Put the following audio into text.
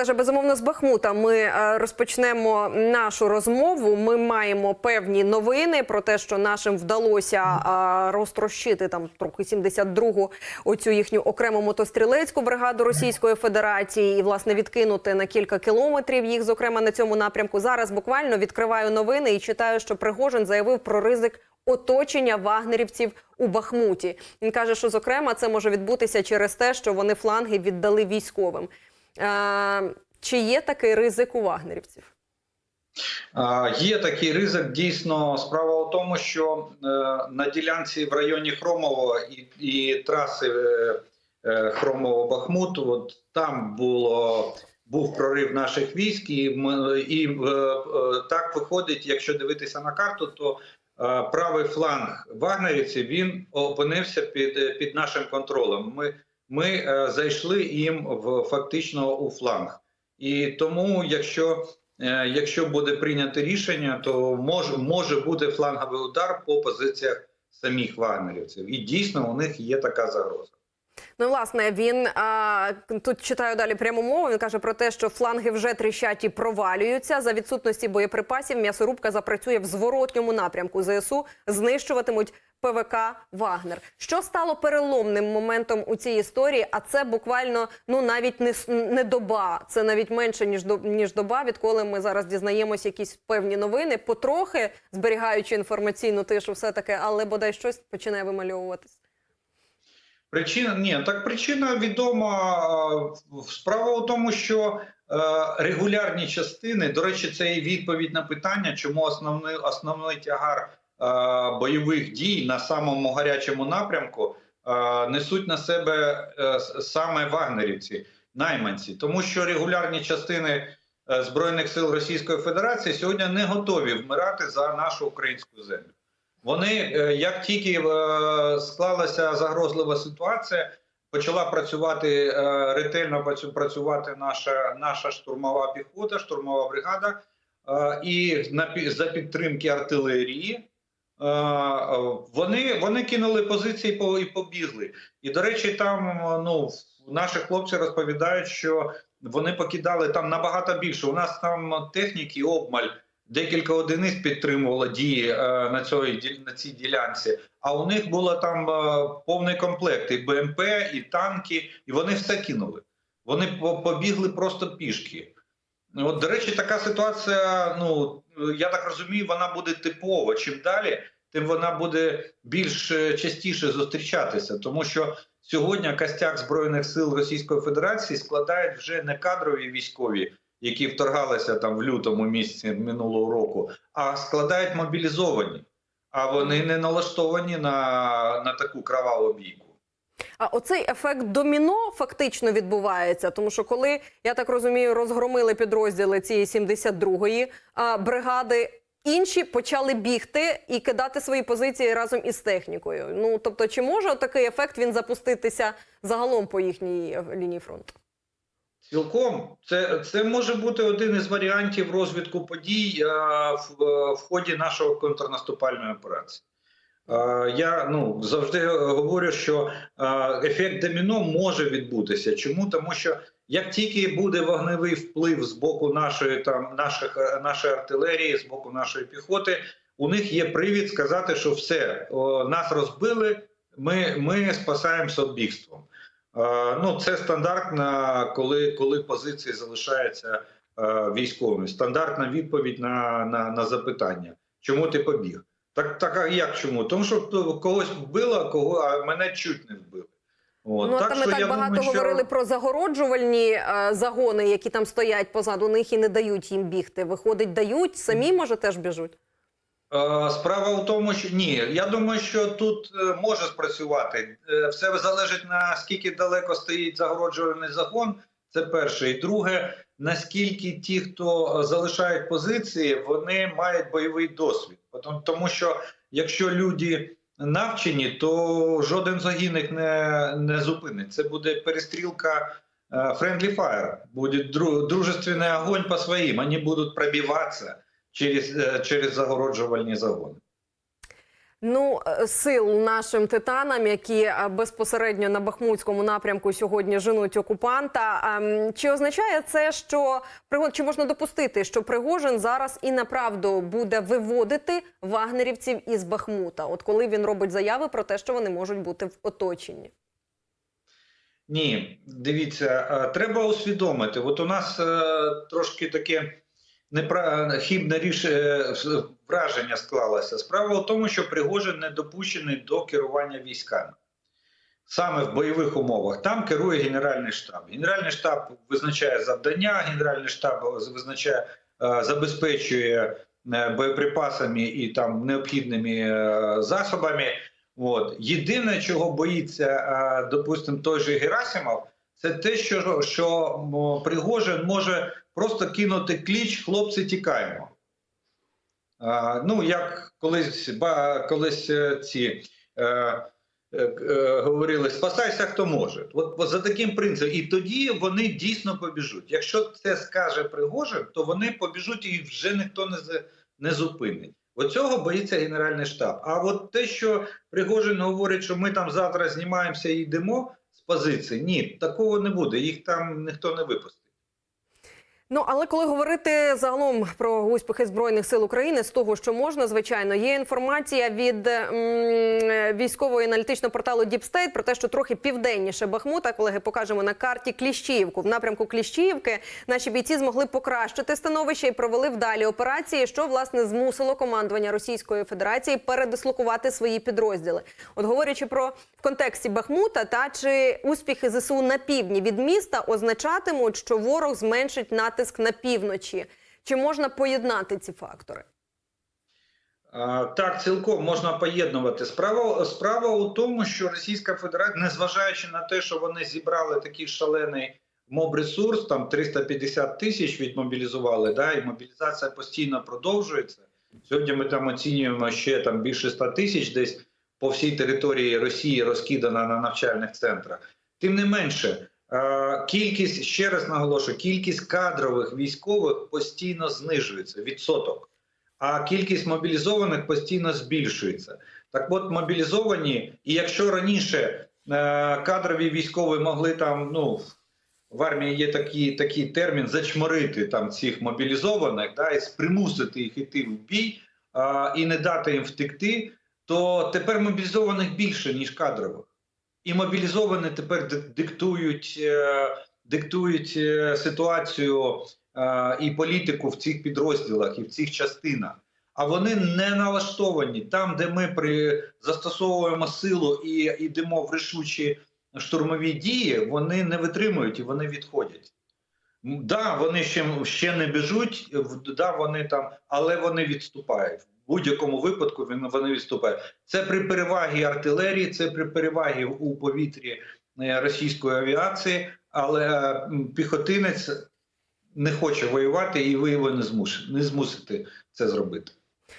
Олеже, безумовно, з Бахмута ми е, розпочнемо нашу розмову. Ми маємо певні новини про те, що нашим вдалося е, розтрощити там трохи 72-гу оцю їхню окрему мотострілецьку бригаду Російської Федерації і власне відкинути на кілька кілометрів їх, зокрема на цьому напрямку. Зараз буквально відкриваю новини і читаю, що Пригожин заявив про ризик оточення вагнерівців у Бахмуті. Він каже, що зокрема це може відбутися через те, що вони фланги віддали військовим. Чи є такий ризик у вагнерівців? Є такий ризик. Дійсно, справа у тому, що е, на ділянці в районі Хромово і, і траси е, е, Хромово-Бахмут, от там було. Був прорив наших військ, і, і так виходить, якщо дивитися на карту, то правий фланг вагнерівців він опинився під, під нашим контролем. Ми, ми е, зайшли їм в фактично у фланг. І тому, якщо Е, Якщо буде прийнято рішення, то може, може бути фланговий удар по позиціях самих вагнерівців. І дійсно у них є така загроза. Ну, власне, він а, тут читаю далі пряму мову. Він каже про те, що фланги вже тріщать і провалюються. За відсутності боєприпасів м'ясорубка запрацює в зворотньому напрямку. ЗСУ знищуватимуть ПВК Вагнер. Що стало переломним моментом у цій історії? А це буквально ну навіть не, не доба, це навіть менше ніж до ніж доба, відколи ми зараз дізнаємося якісь певні новини, потрохи зберігаючи інформаційну тишу, все таки, але бодай щось починає вимальовуватись. Причина ні, так причина відома. Справа у тому, що е, регулярні частини, до речі, це і відповідь на питання, чому основний основний тягар е, бойових дій на самому гарячому напрямку е, несуть на себе саме вагнерівці, найманці, тому що регулярні частини збройних сил Російської Федерації сьогодні не готові вмирати за нашу українську землю. Вони е, як тільки е, склалася загрозлива ситуація, почала працювати е, ретельно працю- працювати наша наша штурмова піхота, штурмова бригада, і на за підтримки артилерії. Вони, вони кинули позиції по- і побігли. І до речі, там ну наші хлопці розповідають, що вони покидали там набагато більше. У нас там техніки обмаль декілька одиниць підтримувало дії е, на, цій, на цій ділянці. А у них було там е, повний комплект і БМП, і танки, і вони все кинули. Вони побігли просто пішки. От, до речі, така ситуація. Ну я так розумію, вона буде типова. Чим далі, тим вона буде більш е, частіше зустрічатися, тому що сьогодні костяк збройних сил Російської Федерації складають вже не кадрові військові, які вторгалися там в лютому місяці минулого року, а складають мобілізовані. А вони не налаштовані на, на таку крававу бійку. А оцей ефект доміно фактично відбувається, тому що коли я так розумію, розгромили підрозділи цієї 72-ї а, бригади. Інші почали бігти і кидати свої позиції разом із технікою. Ну тобто, чи може такий ефект він запуститися загалом по їхній е, лінії фронту? Цілком це, це може бути один із варіантів розвитку подій е, в, в ході нашого контрнаступальної операції. Е, я ну завжди говорю, що е, ефект доміно може відбутися. Чому? Тому що як тільки буде вогневий вплив з боку нашої там наших нашої артилерії, з боку нашої піхоти, у них є привід сказати, що все о, нас розбили. Ми, ми спасаємося бігством. Е, Ну, це стандартна, коли, коли позиції залишаються е, військовими. Стандартна відповідь на, на, на запитання, чому ти побіг? Так, так а як чому? Тому що когось вбило, а кого а мене чуть не вбили. От. ну а там ми так я багато думаю, що- говорили про загороджувальні е, загони, які там стоять позаду них і не дають їм бігти. Виходить, дають самі може теж біжуть. Е, Справа в тому, що ні, я думаю, що тут е, може спрацювати. Е, Все залежить наскільки далеко стоїть загороджувальний загон. Це перше. І друге, наскільки ті, хто залишають позиції, вони мають бойовий досвід. Тому що якщо люди навчені, то жоден загін їх не, не зупинить. Це буде перестрілка friendly fire. Буде дру- дружественний огонь по своїм. Вони будуть пробиватися через, е, через загороджувальні загони. Ну, е, сил нашим титанам, які е, безпосередньо на Бахмутському напрямку сьогодні женуть окупанта. Ем, Чи означає це, що чи можна допустити, що Пригожин зараз і направду буде виводити вагнерівців із Бахмута? От коли він робить заяви про те, що вони можуть бути в оточенні? Ні, дивіться, треба усвідомити. От у нас трошки таке. Хібне ріш... е, враження склалося. Справа в тому, що Пригожин не допущений до керування військами. Саме в бойових умовах там керує Генеральний штаб. Генеральний штаб визначає завдання, Генеральний штаб визначає, е, забезпечує е, боєприпасами і там необхідними е, засобами. От єдине, чого боїться, е, допустимо, той же Герасимов, це те, що, що Пригожин може просто кинути кліч, хлопці, тікаємо. Е, Ну, як колись, ба, колись е, ці е, е, е, говорили: спасайся, хто може. От, от за таким принципом. І тоді вони дійсно побіжуть. Якщо це скаже Пригожин, то вони побіжуть і вже ніхто не, не зупинить. Оцього боїться Генеральний штаб. А от те, що Пригожин говорить, що ми там завтра знімаємося і йдемо позиції, ні, такого не буде. Їх там ніхто не випустить. Ну але коли говорити загалом про успіхи збройних сил України, з того, що можна, звичайно, є інформація від м, військового аналітичного порталу State про те, що трохи південніше Бахмута, колеги, покажемо на карті Кліщіївку. В напрямку Кліщіївки наші бійці змогли покращити становище і провели вдалі операції, що власне змусило командування Російської Федерації передислокувати свої підрозділи. От говорячи про в контексті Бахмута, та чи успіхи ЗСУ на півдні від міста означатимуть, що ворог зменшить натиск на півночі? Чи можна поєднати ці фактори? Так, цілком можна поєднувати. Справа, справа у тому, що Російська Федерація, незважаючи на те, що вони зібрали такий шалений моб-ресурс, там 350 тисяч відмобілізували, да, і мобілізація постійно продовжується. Сьогодні ми там оцінюємо ще там більше 100 тисяч десь по всій території Росії розкидана на навчальних центрах. Тим не менше, кількість, ще раз наголошую, кількість кадрових військових постійно знижується, відсоток а кількість мобілізованих постійно збільшується. Так от мобілізовані, і якщо раніше е, кадрові військові могли там, ну в армії є такий, такий термін зачморити там цих мобілізованих, да, і примусити їх іти в бій е, і не дати їм втекти, то тепер мобілізованих більше, ніж кадрових. І мобілізовані тепер диктують, е, диктують е, ситуацію е, і політику в цих підрозділах і в цих частинах. А вони не налаштовані там, де ми при застосовуємо силу і йдемо в рішучі штурмові дії, вони не витримують і вони відходять. Да, вони ще, ще не біжуть, да, вони там, але вони відступають. В будь-якому випадку вони відступають. Це при перевагі артилерії, це при перевагі у повітрі е, російської авіації, але е, піхотинець не хоче воювати, і ви його не змусите це зробити.